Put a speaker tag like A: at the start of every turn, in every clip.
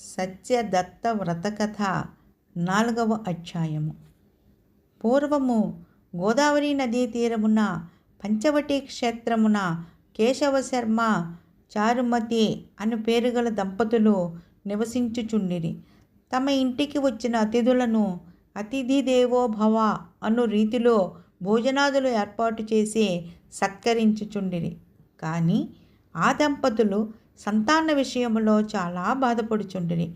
A: సత్యదత్త వ్రతకథ నాలుగవ అధ్యాయము. పూర్వము గోదావరి నదీ తీరమున పంచవటి క్షేత్రమున కేశవశర్మ చారుమతి అను పేరుగల దంపతులు నివసించుచుండిరి. తమ ఇంటికి వచ్చిన అతిథులను అతిథి దేవో భవ అను రీతిలో భోజనాదులు ఏర్పాటు చేసి సత్కరించుచుండిరి. కానీ ఆ దంపతులు సంతాన విషయంలో చాలా బాధపడుచుండిరి.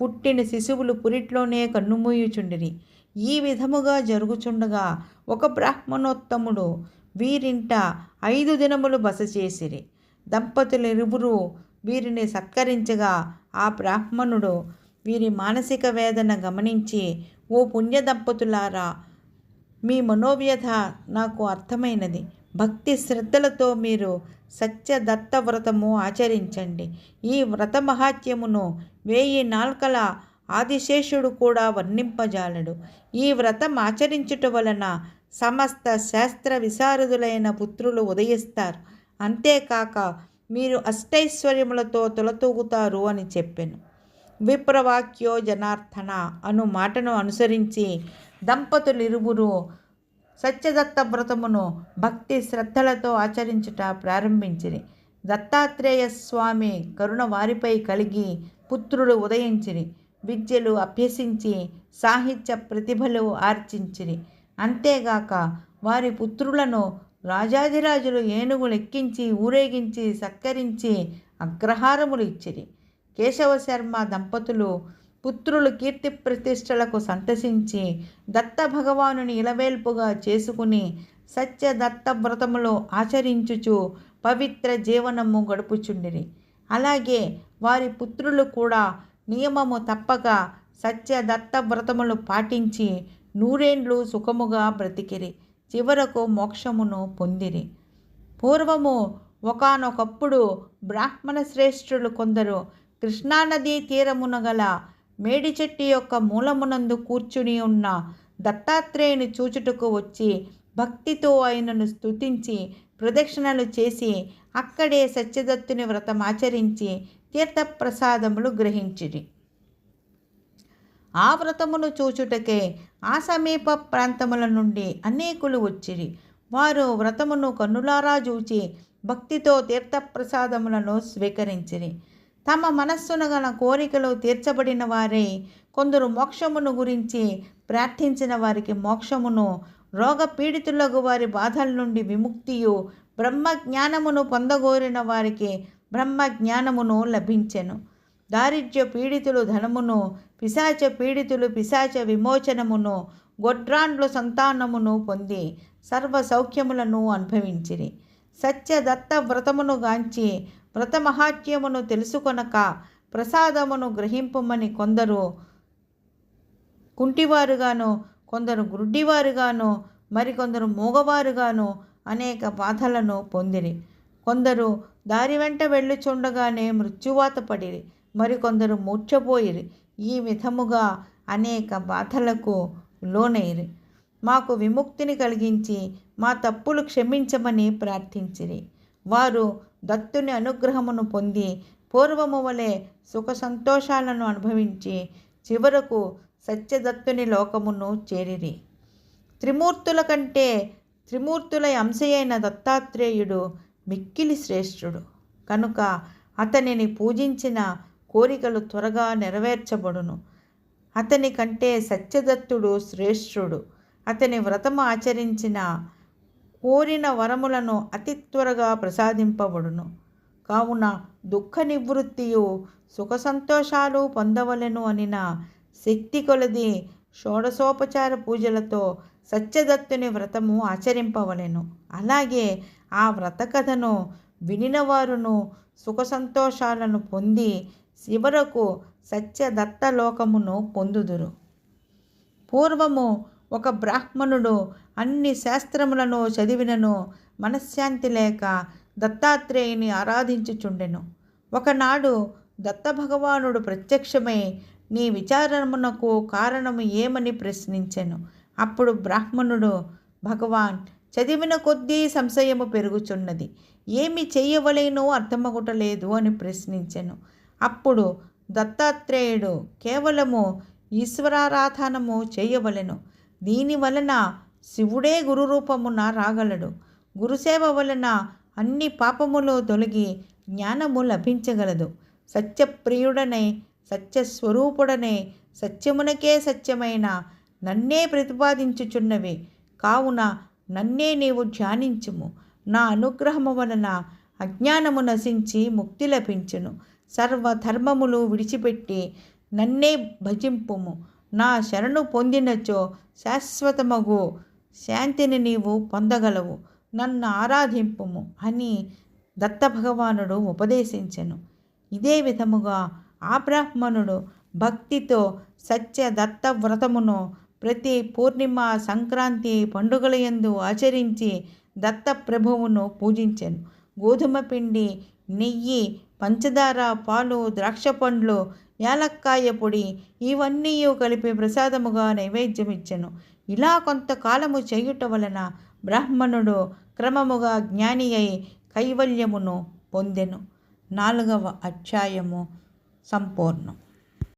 A: పుట్టిన శిశువులు పురిట్లోనే కన్నుమూయుచుండిరి. ఈ విధముగా జరుగుచుండగా ఒక బ్రాహ్మణోత్తముడు వీరింట ఐదు దినములు బస చేసిరి. దంపతులిరువురు వీరిని సత్కరించగా ఆ బ్రాహ్మణుడు వీరి మానసిక వేదన గమనించి ఓ పుణ్య దంపతులారా మీ మనోవ్యధ నాకు అర్థమైనది. భక్తి శ్రద్ధలతో మీరు సత్యదత్త వ్రతము ఆచరించండి. ఈ వ్రత మహాత్యమును వేయి నాల్కల ఆదిశేషుడు కూడా వర్ణింపజాలడు. ఈ వ్రతం ఆచరించుట వలన సమస్త శాస్త్ర విశారదులైన పుత్రులు ఉదయిస్తారు. అంతేకాక మీరు అష్టైశ్వర్యములతో తొలతూగుతారు అని చెప్పాను. విప్రవాక్యో జనార్దన అను మాటను అనుసరించి దంపతులు ఇరువురు సత్యదత్త వ్రతమును భక్తి శ్రద్ధలతో ఆచరించుట ప్రారంభించిరి. దత్తాత్రేయ స్వామి కరుణ వారిపై కలిగి పుత్రులు ఉదయించిరి. విద్యలు అభ్యసించి సాహిత్య ప్రతిభలు ఆర్చించిరి అంతేగాక వారి పుత్రులను రాజాధిరాజులు ఏనుగు లెక్కించి ఊరేగించి సత్కరించి అగ్రహారములు ఇచ్చిరి. కేశవ శర్మ దంపతులు పుత్రులు కీర్తి ప్రతిష్టలకు సంతసించి దత్త భగవానుని ఇలవేల్పుగా చేసుకుని సత్య దత్త వ్రతములు ఆచరించుచు పవిత్ర జీవనము గడుపుచుండిరి. అలాగే వారి పుత్రులు కూడా నియమము తప్పక సత్య దత్త వ్రతములు పాటించి నూరేండ్లు సుఖముగా బ్రతికిరి. చివరకు మోక్షమును పొందిరి. పూర్వము ఒకనొకప్పుడు బ్రాహ్మణ శ్రేష్ఠులు కొందరు కృష్ణానదీ తీరమున గల మేడి చెట్టు యొక్క మూలమునందు కూర్చుని ఉన్న దత్తాత్రేయుని చూచుటకు వచ్చి భక్తితో ఆయనను స్తుతించి ప్రదక్షిణలు చేసి అక్కడే సత్యదత్తుని వ్రతం ఆచరించి తీర్థప్రసాదములు గ్రహించిరి. ఆ వ్రతమును చూచుటకే ఆ సమీప ప్రాంతముల నుండి అనేకులు వచ్చిరి. వారు వ్రతమును కన్నులారా చూచి భక్తితో తీర్థప్రసాదములను స్వీకరించిరి. తమ మనస్సున గల కోరికలు తీర్చబడిన వారే కొందరు మోక్షమును గురించి ప్రార్థించిన వారికి మోక్షమును రోగ పీడితులకు వారి బాధల నుండి విముక్తియు బ్రహ్మ జ్ఞానమును పొందగోరిన వారికి బ్రహ్మ జ్ఞానమును లభించెను. దారిద్ర్య పీడితులు ధనమును పిశాచ పీడితులు పిశాచ విమోచనమును గొడ్రాండ్లు సంతానమును పొంది సర్వ సౌఖ్యములను అనుభవించిరి. సత్యదత్త వ్రతమును గాంచి వ్రతమహాత్యమును తెలుసుకొనక ప్రసాదమును గ్రహింపమని కొందరు కుంటివారుగాను కొందరు గుడ్డివారుగాను మరికొందరు మూగవారుగాను అనేక బాధలను పొందిరి. కొందరు దారి వెంట వెళ్ళుచుండగానే మృత్యువాత పడిరి మరికొందరు మూర్ఛపోయిరి. ఈ విధముగా అనేక బాధలకు లోనైరి. మాకు విముక్తిని కలిగించి మా తప్పులు క్షమించమని ప్రార్థించిరి. వారు దత్తుని అనుగ్రహమును పొంది పూర్వము వలె సుఖ సంతోషాలను అనుభవించి చివరకు సత్యదత్తుని లోకమును చేరిరి. త్రిమూర్తుల కంటే త్రిమూర్తుల అంశయైన దత్తాత్రేయుడు మిక్కిలి శ్రేష్ఠుడు. కనుక అతనిని పూజించిన కోరికలు త్వరగా నెరవేర్చబడును. అతని కంటే సత్యదత్తుడు శ్రేష్ఠుడు. అతని వ్రతము ఆచరించిన కోరిన వరములను అతి త్వరగా ప్రసాదింపబడును. కావున దుఃఖ నివృత్తియు సుఖ సంతోషాలు పొందవలెను అనిన శక్తి కొలది షోడశోపచార పూజలతో సత్యదత్తుని వ్రతము ఆచరింపవలెను. అలాగే ఆ వ్రత కథను వినినవారును సుఖ సంతోషాలను పొంది చివరకు సత్యదత్త లోకమును పొందుదురు. పూర్వము ఒక బ్రాహ్మణుడు అన్ని శాస్త్రములను చదివినను మనశ్శాంతి లేక దత్తాత్రేయుని ఆరాధించుచుండెను. ఒకనాడు దత్త భగవానుడు ప్రత్యక్షమై నీ విచారమునకు కారణము ఏమని ప్రశ్నించెను? అప్పుడు బ్రాహ్మణుడు భగవాన్ చదివిన కొద్దీ సంశయము పెరుగుచున్నది. ఏమి చేయవలేనో అర్థమగుటలేదు అని ప్రశ్నించెను. అప్పుడు దత్తాత్రేయుడు కేవలము ఈశ్వరారాధనము చేయవలెను. దీని వలన శివుడే గురు రూపమున రాగలడు. గురుసేవ వలన అన్ని పాపములు తొలగి జ్ఞానము లభించగలదు. సత్యప్రియుడనే సత్యస్వరూపుడనే సత్యమునకే సత్యమైన నన్నే ప్రతిపాదించుచున్నవి. కావున నన్నే నీవు ధ్యానించుము. నా అనుగ్రహము వలన అజ్ఞానము నశించి ముక్తి లభించును. సర్వధర్మములు విడిచిపెట్టి నన్నే భజింపుము. నా శరణు పొందినచో శాశ్వతమగు. శాంతిని నీవు పొందగలవు. నన్ను ఆరాధింపుము అని దత్తభగవానుడు ఉపదేశించెను. ఇదే విధముగా ఆ బ్రాహ్మణుడు భక్తితో సత్య దత్త వ్రతమును ప్రతి పూర్ణిమ సంక్రాంతి పండుగల యందు ఆచరించి దత్త ప్రభువును పూజించెను. గోధుమ పిండి నెయ్యి పంచదార పాలు ద్రాక్ష పండ్లు యాలక్కాయ పొడి ఇవన్నీ కలిపి ప్రసాదముగా నైవేద్యమిచ్చెను ఇలా కొంతకాలము చేయుట వలన బ్రాహ్మణుడు క్రమముగా జ్ఞాని అయి కైవల్యమును పొందెను. నాలుగవ అధ్యాయము సంపూర్ణం.